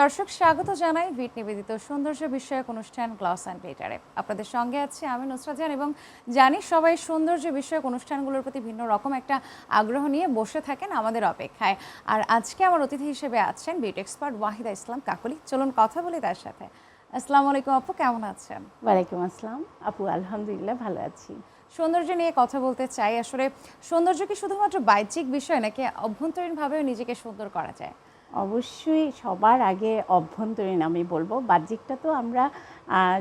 দর্শক স্বাগত জানাই ভিট নিবেদিত সৌন্দর্য বিষয়ক অনুষ্ঠান গ্লস অ্যান্ড গ্লিটারে। আপনাদের সঙ্গে আছি আমি নুসরাত জাহান এবং জানি সবাই সৌন্দর্য বিষয়ক অনুষ্ঠানগুলোর প্রতি ভিন্ন রকম একটা আগ্রহ নিয়ে বসে থাকেন আমাদের অপেক্ষায়। আর আজকে আমার অতিথি হিসেবে আছেন বিউটি এক্সপার্ট ওয়াহিদা ইসলাম কাকলি। চলুন কথা বলি তার সাথে। আসসালামু আলাইকুম আপু কেমন আছেন? ওয়ালাইকুম আসসালাম। আপু আলহামদুলিল্লাহ ভালো আছি। সৌন্দর্য নিয়ে কথা বলতে চাই। আসলে সৌন্দর্য কি শুধুমাত্র বাহ্যিক বিষয় নাকি অভ্যন্তরীণভাবেও নিজেকে সুন্দর করা যায়? অবশ্যই সবার আগে অভ্যন্তরীণ আমি বলব। বাহ্যিকটা তো আমরা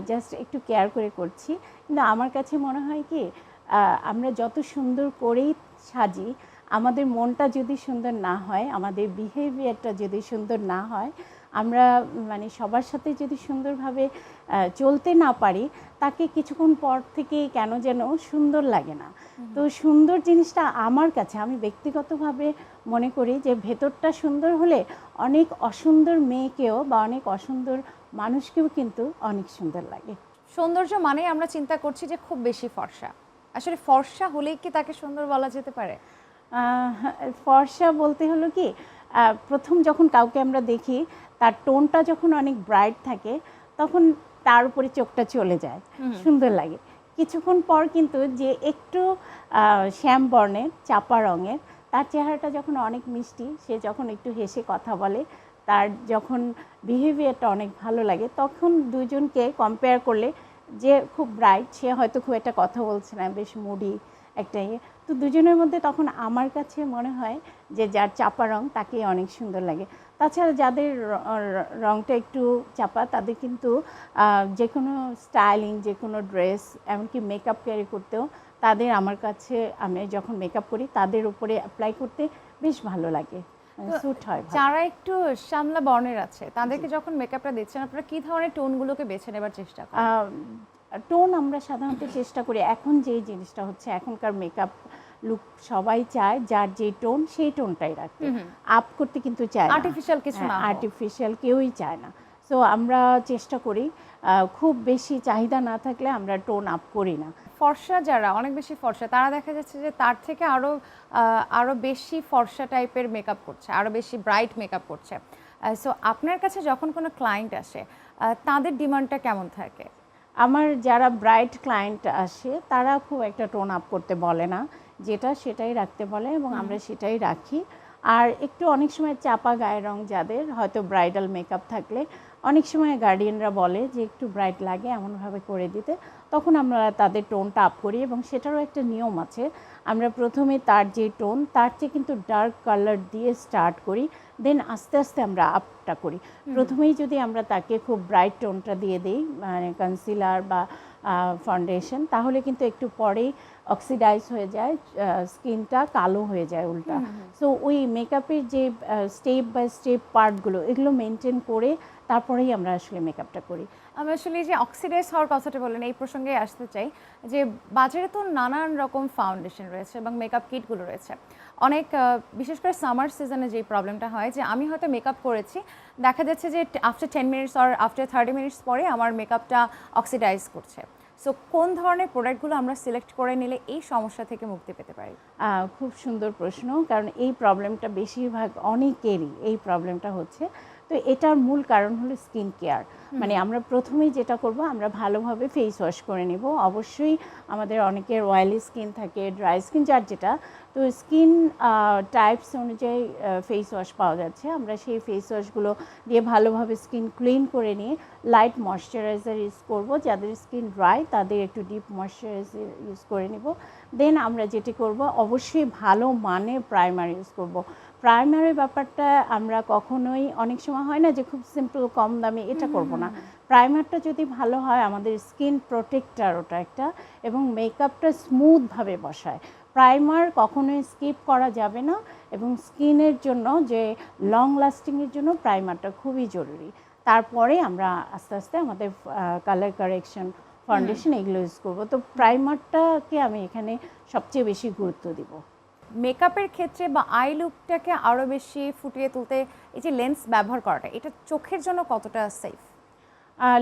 জাস্ট একটু কেয়ার করে করছি। কিন্তু আমার কাছে মনে হয় কি আমরা যত সুন্দর করেই সাজি, আমাদের মনটা যদি সুন্দর না হয়, আমাদের বিহেভিয়ারটা যদি সুন্দর না হয় আমরা মানে সবার সাথে যদি সুন্দরভাবে চলতে না পারি তাকে কিছুক্ষণ পর থেকেই কেন যেন সুন্দর লাগে না। তো সুন্দর জিনিসটা আমার কাছে আমি ব্যক্তিগতভাবে মনে করি যে ভেতরটা সুন্দর হলে অনেক অসুন্দর মেয়েকেও বা অনেক অসুন্দর মানুষকেও কিন্তু অনেক সুন্দর লাগে। সৌন্দর্য মানে আমরা চিন্তা করছি যে খুব বেশি ফর্সা। আসলে ফর্সা হলেই কি তাকে সুন্দর বলা যেতে পারে? ফর্সা বলতে হলো কি প্রথম যখন কাউকে আমরা দেখি তার টোনটা যখন অনেক ব্রাইট থাকে তখন তার উপরে চোখটা চলে যায়। সুন্দর লাগে। কিছুক্ষণ পর কিন্তু যে একটু শ্যাম বর্ণের চাপা রঙের তার চেহারাটা যখন অনেক মিষ্টি সে যখন একটু হেসে কথা বলে তার যখন বিহেভিয়ারটা অনেক ভালো লাগে তখন দুজনকে কম্পেয়ার করলে যে খুব ব্রাইট সে হয়তো খুব একটা কথা বলছে না বেশ মুডি একটা ইয়ে। তো দুজনের মধ্যে তখন আমার কাছে মনে হয় যে যার চাপা রং তাকেই অনেক সুন্দর লাগে। তাছাড়া যাদের রংটা একটু চাপা তাদের কিন্তু যে কোনো স্টাইলিং যে কোনো ড্রেস এমনকি মেকআপ ক্যারি করতেও তাদের আমার কাছে আমি যখন মেকআপ করি তাদের উপরে অ্যাপ্লাই করতে বেশ ভালো লাগে। স্যুট হয় ভালো। যারা একটু শ্যামলা বর্ণের আছে তাদেরকে যখন মেকআপটা দিচ্ছেন আপনারা কী ধরনের টোনগুলোকে বেছে নেবার চেষ্টা করেন? টোন আমরা সাধারণত চেষ্টা করি। এখন যে জিনিসটা হচ্ছে এখনকার মেকআপ লুক সবাই চায় যার যে টোন সেই টোনটাই রাখতে। আপ করতে কিন্তু চায় আর্টিফিশিয়াল কিছু না আর্টিফিশিয়াল কেউই চায় না। সো আমরা চেষ্টা করি খুব বেশি চাহিদা না থাকলে আমরা টোন আপ করি না। ফর্সা যারা অনেক বেশি ফর্সা তারা দেখা যাচ্ছে যে তার থেকে আরও আহ, আরও বেশি ফর্সা টাইপের মেকআপ করছে আরও বেশি ব্রাইট মেকআপ করছে। সো আপনার কাছে যখন কোনো ক্লায়েন্ট আসে তাদের ডিমান্ডটা কেমন থাকে? আমার যারা ব্রাইট ক্লায়েন্ট আসে তারা খুব একটা টোন আপ করতে বলে না। যেটা সেটাই রাখতে বলে এবং আমরা সেটাই রাখি। আর একটু অনেক সময় চাপা গায়ের রং যাদের হয়তো ব্রাইডাল মেকআপ থাকলে অনেক সময় গার্ডিয়ানরা বলে যে একটু ব্রাইট লাগে এমনভাবে করে দিতে। তখন আমরা তাদের টোনটা আপ করি এবং সেটারও একটা নিয়ম আছে। আমরা প্রথমে তার যে টোন তার চেয়ে কিন্তু ডার্ক কালার দিয়ে স্টার্ট করি। দেন আস্তে আস্তে আমরা আপটা করি। প্রথমেই যদি আমরা তাকে খুব ব্রাইট টোনটা দিয়ে দিই মানে কনসিলার বা ফাউন্ডেশন তাহলে কিন্তু একটু পরেই অক্সিডাইজ হয়ে যায় স্কিনটা কালো হয়ে যায় উল্টা। সো ওই মেকআপের যে স্টেপ বাই স্টেপ পার্টগুলো এগুলো মেনটেন করে তারপরেই আমরা আসলে মেকআপটা করি। আমি আসলে যে অক্সিডাইজ হওয়ার কথাটা বললেন, এই প্রসঙ্গে আসতে চাই যে বাজারে তো নানান রকম ফাউন্ডেশন রয়েছে এবং মেকআপ কিটগুলো রয়েছে। অনেক বিশেষ করে সামার সিজনে যে প্রবলেমটা হয় যে আমি হয়তো মেকআপ করেছি, দেখা যাচ্ছে যে after ten minutes or after thirty minutes পরে আমার মেকআপটা অক্সিডাইজ করছে। সো কোন ধরনের প্রোডাক্টগুলো আমরা সিলেক্ট করে নিলে এই সমস্যা থেকে মুক্তি পেতে পারি? খুব সুন্দর প্রশ্ন, কারণ এই প্রবলেমটা বেশিরভাগ অনেকেরই এই প্রবলেমটা হচ্ছে। তো এটার মূল কারণ হলো স্কিন কেয়ার। মানে আমরা প্রথমেই যেটা করব আমরা ভালোভাবে ফেস ওয়াশ করে নেব। অবশ্যই আমাদের অনেকের অয়েলি স্কিন থাকে ড্রাই স্কিন যার যেটা। তো স্কিন টাইপস অনুযায়ী ফেস ওয়াশ পাওয়া যাচ্ছে। আমরা সেই ফেস ওয়াশগুলো দিয়ে ভালোভাবে স্কিন ক্লিন করে নিয়ে লাইট ময়শ্চারাইজার ইউজ করব। যাদের স্কিন ড্রাই তাদের একটু ডিপ ময়শ্চারাইজার ইউজ করে নেব। দেন আমরা যেটি করব অবশ্যই ভালো মানের প্রাইমার ইউজ করব। প্রাইমারের ব্যাপারটা আমরা কখনোই অনেক সময় হয় না যে খুব সিম্পল কম দামে এটা করব না। প্রাইমারটা যদি ভালো হয় আমাদের স্কিন প্রোটেক্টার ওটা একটা এবং মেকআপটা স্মুথভাবে বসায়। প্রাইমার কখনোই স্কিপ করা যাবে না এবং স্কিনের জন্য যে লং লাস্টিংয়ের জন্য প্রাইমারটা খুবই জরুরি। তারপরে আমরা আস্তে আস্তে আমাদের কালার কারেকশন ফাউন্ডেশন এগুলো ইউজ করব। তো প্রাইমারটাকে আমি এখানে সবচেয়ে বেশি গুরুত্ব দিব। মেকআপের ক্ষেত্রে বা আই লুকটাকে আরও বেশি ফুটিয়ে তুলতে এই যে লেন্স ব্যবহার করাটা এটা চোখের জন্য কতটা সেফ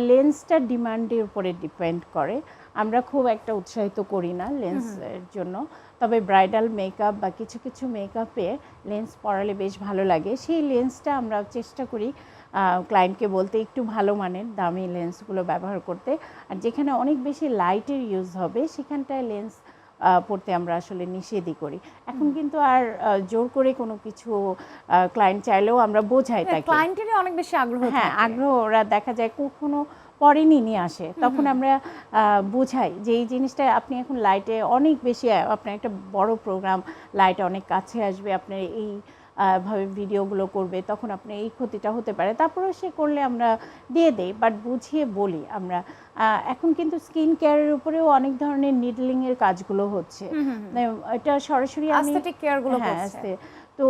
লেন্সটা ডিমান্ডের উপরে ডিপেন্ড করে। আমরা খুব একটা উৎসাহিত করি না লেন্সের জন্য। তবে ব্রাইডাল মেকআপ বা কিছু কিছু মেকআপে লেন্স পরালে বেশ ভালো লাগে। সেই লেন্সটা আমরা চেষ্টা করি ক্লায়েন্টকে বলতে একটু ভালো মানের দামি লেন্সগুলো ব্যবহার করতে। আর যেখানে অনেক বেশি লাইটের ইউজ হবে সেখানটায় লেন্স পড়তে আমরা আসলে নিষেধই করি। এখন কিন্তু আর জোর করে কোনো কিছু ক্লায়েন্ট চাইলেও আমরা বোঝাই তাকে। ক্লায়েন্টেরই অনেক বেশি আগ্রহ হ্যাঁ আগ্রহ ওরা দেখা যায় কখনো পরেনি নিয়ে আসে। তখন আমরা বোঝাই যে এই জিনিসটা আপনি এখন লাইটে অনেক বেশি আপনার একটা বড় প্রোগ্রাম লাইট অনেক কাছে আসবে আপনার এই ভাবে ভিডিওগুলো করবে তখন আপনার এই ক্ষতিটা হতে পারে। তারপরেও সে করলে আমরা দিয়ে দেই বাট বুঝিয়ে বলি আমরা। এখন কিন্তু স্কিন কেয়ারের উপরেও অনেক ধরনের নিডলিং এর কাজগুলো হচ্ছে। এটা সরাসরি আমি care গুলো হ্যাঁ। তো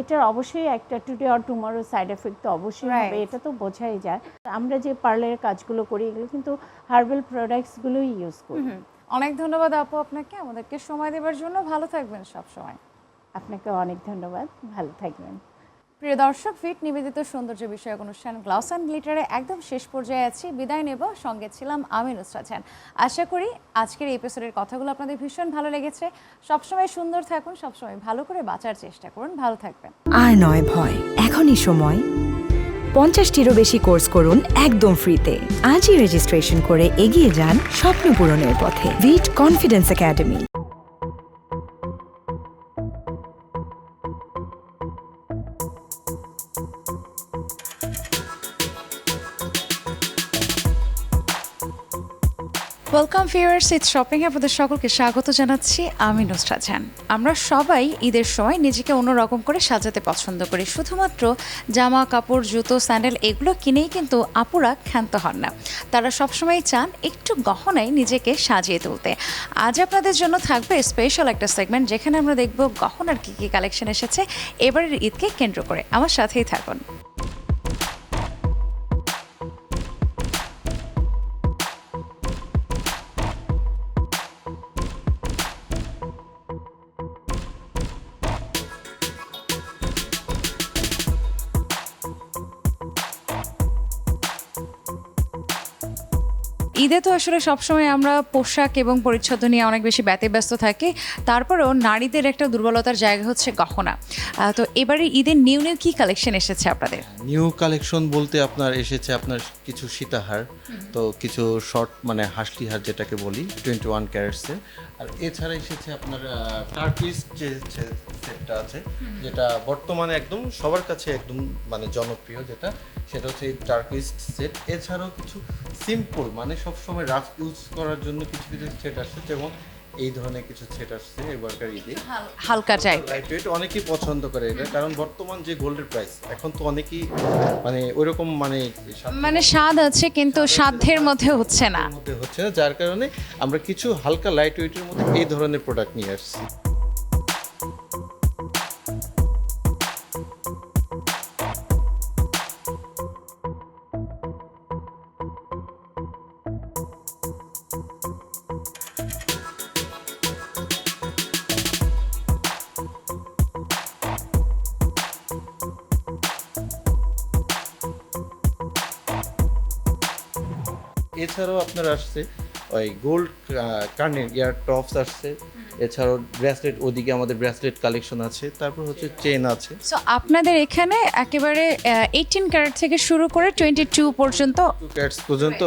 এটার অবশ্যই একটা today or tomorrow side effect তো অবশ্যই হবে এটা তো বোঝাই যায়। আমরা যে পার্লারের কাজগুলো করি এগুলো কিন্তু হার্বাল প্রোডাক্টসগুলোই ইউজ করি। অনেক ধন্যবাদ আপু আপনাকে। আমাদেরকে সময় দেওয়ার জন্য। ভালো থাকবেন সব সময় আপনাকে অনেক ধন্যবাদ। ভালো থাকবেন। প্রিয় দর্শক ফিট নিবেদিত সৌন্দর্য বিষয়ক অনুষ্ঠান গ্লাস অ্যান্ড গ্লিটারে একদম শেষ পর্যায়ে আছি। বিদায় নেব। সঙ্গে ছিলাম আমি নুসরাত জাহান আশা করি আজকের এই এপিসোডের কথাগুলো আপনাদের ভীষণ ভালো লেগেছে। সবসময় সুন্দর থাকুন সবসময় ভালো করে বাঁচার চেষ্টা করুন। ভালো থাকবেন। আর নয় ভয় এখনই সময়। পঞ্চাশটিরও বেশি কোর্স করুন একদম ফ্রিতে। আজই রেজিস্ট্রেশন করে এগিয়ে যান স্বপ্ন পূরণের পথে। ভিট confidence academy welcome viewers eat shopping আপনাদের সকলকে স্বাগত জানাচ্ছি। আমি নুসরাত জাহান। আমরা সবাই ঈদের সময় নিজেকে অন্যরকম করে সাজাতে পছন্দ করি। শুধুমাত্র জামা, কাপড়, জুতো, স্যান্ডেল এগুলো কিনেই কিন্তু আপুরা ক্ষান্ত হন না। তারা সবসময় চান একটু গহনায় নিজেকে সাজিয়ে তুলতে। আজ আপনাদের জন্য থাকবে স্পেশাল একটা সেগমেন্ট যেখানে আমরা দেখব গহনার কী কী কালেকশন এসেছে। এবারের ঈদকে কেন্দ্র করে। আমার সাথেই থাকুন। ঈদে তো আসলে সবসময় আমরা পোশাক এবং পরিচ্ছদ নিয়ে অনেক বেশি ব্যতিব্যস্ত থাকি। তারপরেও নারীদের একটা দুর্বলতার জায়গা হচ্ছে গহনা। তো এবারে ঈদের নিউ নিউ কি কালেকশন এসেছে আপনাদের? নিউ কালেকশন বলতে আপনার এসেছে আপনার কিছু সীতাহার, তো কিছু শর্ট মানে হাসলি হার যেটাকে বলি টোয়েন্টি ওয়ান ক্যারেটসের আর এছাড়া এসেছে আপনার যে সেটটা আছে যেটা বর্তমানে একদম সবার কাছে একদম মানে জনপ্রিয় যেটা সেটা হচ্ছে টার্কিস সেট এছাড়াও কিছু সিম্পল মানে সবসময় রাফ ইউজ করার জন্য কিছু কিছু সেট আসছে যেমন এই ধরনের কিছু সেট আসছে এবারকার ঈদে হালকা টাইপ লাইট ওয়েট অনেকেই পছন্দ করে এটা কারণ বর্তমান যে গোল্ডের প্রাইস এখন তো অনেকেই মানে ওইরকম মানে মানে স্বাদ আছে কিন্তু সাধ্যের মধ্যে হচ্ছে না। মধ্যে হচ্ছে না যার কারণে আমরা কিছু হালকা লাইট ওয়েটের মধ্যে এই ধরনের প্রোডাক্ট নিয়ে আসছি। এছাড়াও আপনার আসছে ওই গোল্ড কার্নের ইয়ার টপস আসছে। এছাড়াও ব্রেসলেট ওদিকে আমাদের ব্রেসলেট কালেকশন আছে। তারপর হচ্ছে চেন আছে। সো আপনাদের এখানে একেবারে এইটিন ক্যারেট থেকে শুরু করে টোয়েন্টি টু পর্যন্ত টু ক্যাটস পর্যন্ত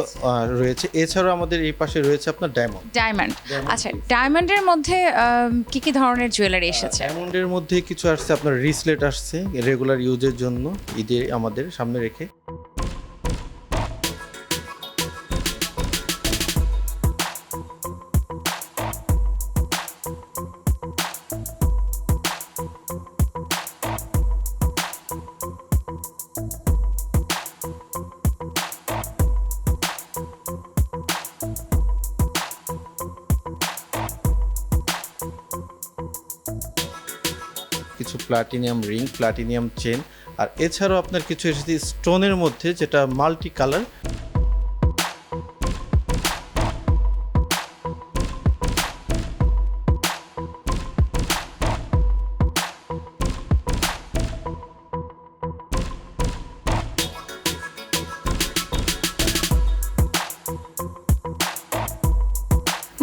রয়েছে। এছাড়াও আমাদের এই পাশে রয়েছে আপনার ডায়মন্ড ডায়মন্ড আচ্ছা ডায়মন্ডের মধ্যে কি কি ধরনের জুয়েলারি এসেছে? ডায়মন্ডের মধ্যে কিছু আসছে আপনার রিসলেট আসছে রেগুলার ইউজের জন্য। ঈদে আমাদের সামনে রেখে। কিছু প্লাটিনিয়াম রিং প্লাটিনিয়াম চেন আর এছাড়াও আপনার কিছু এসেছে স্টোনের মধ্যে যেটা মাল্টি কালার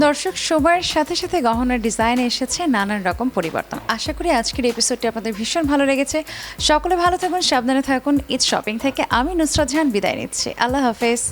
দর্শক সময়ের সাথে সাথে গহনার ডিজাইনে এসেছে নানান রকম পরিবর্তন। আশা করি আজকের এপিসোডটি আপনাদের ভীষণ ভালো লেগেছে। সকলে ভালো থাকুন, সাবধানে থাকুন। ঈদ শপিং থেকে আমি নুসরাত জাহান বিদায় নিচ্ছি। আল্লাহ হাফেজ।